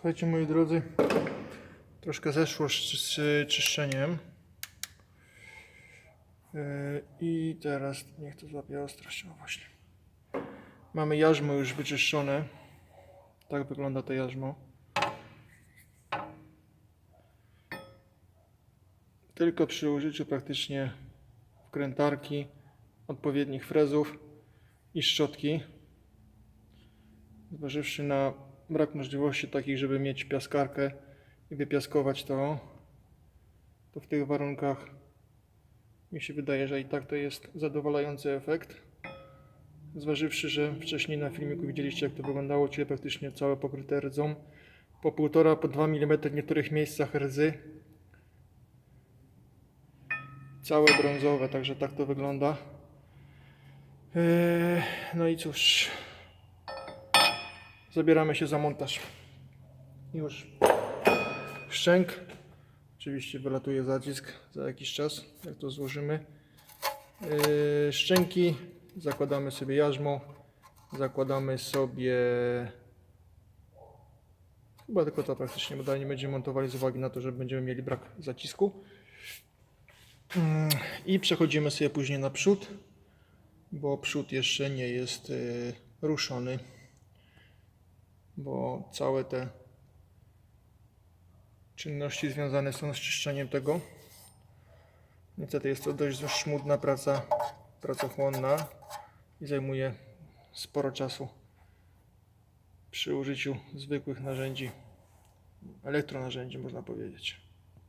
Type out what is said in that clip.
Słuchajcie moi drodzy, troszkę zeszło z, z czyszczeniem. Yy, I teraz niech to złapie ostrość. Właśnie. Mamy jarzmo już wyczyszczone. Tak wygląda to jarzmo. Tylko przy użyciu praktycznie wkrętarki, odpowiednich frezów i szczotki. Zważywszy na brak możliwości takich, żeby mieć piaskarkę i wypiaskować to, to w tych warunkach mi się wydaje, że i tak to jest zadowalający efekt. Zważywszy, że wcześniej na filmiku widzieliście jak to wyglądało, czyli praktycznie całe pokryte rdzą. Po 1,5, po 2 mm w niektórych miejscach rdzy. Całe brązowe, także tak to wygląda. Eee, no i cóż, zabieramy się za montaż. Już szczęk. Oczywiście wylatuje zacisk za jakiś czas, jak to złożymy. Yy, szczęki, zakładamy sobie jarzmo, zakładamy sobie chyba tylko to praktycznie, bo dalej nie będziemy montowali z uwagi na to, że będziemy mieli brak zacisku. Mm, I przechodzimy sobie później na przód, bo przód jeszcze nie jest yy, ruszony, bo całe te czynności związane są z czyszczeniem tego. Niestety jest to dość szmudna praca, pracochłonna i zajmuje sporo czasu przy użyciu zwykłych narzędzi, elektronarzędzi można powiedzieć.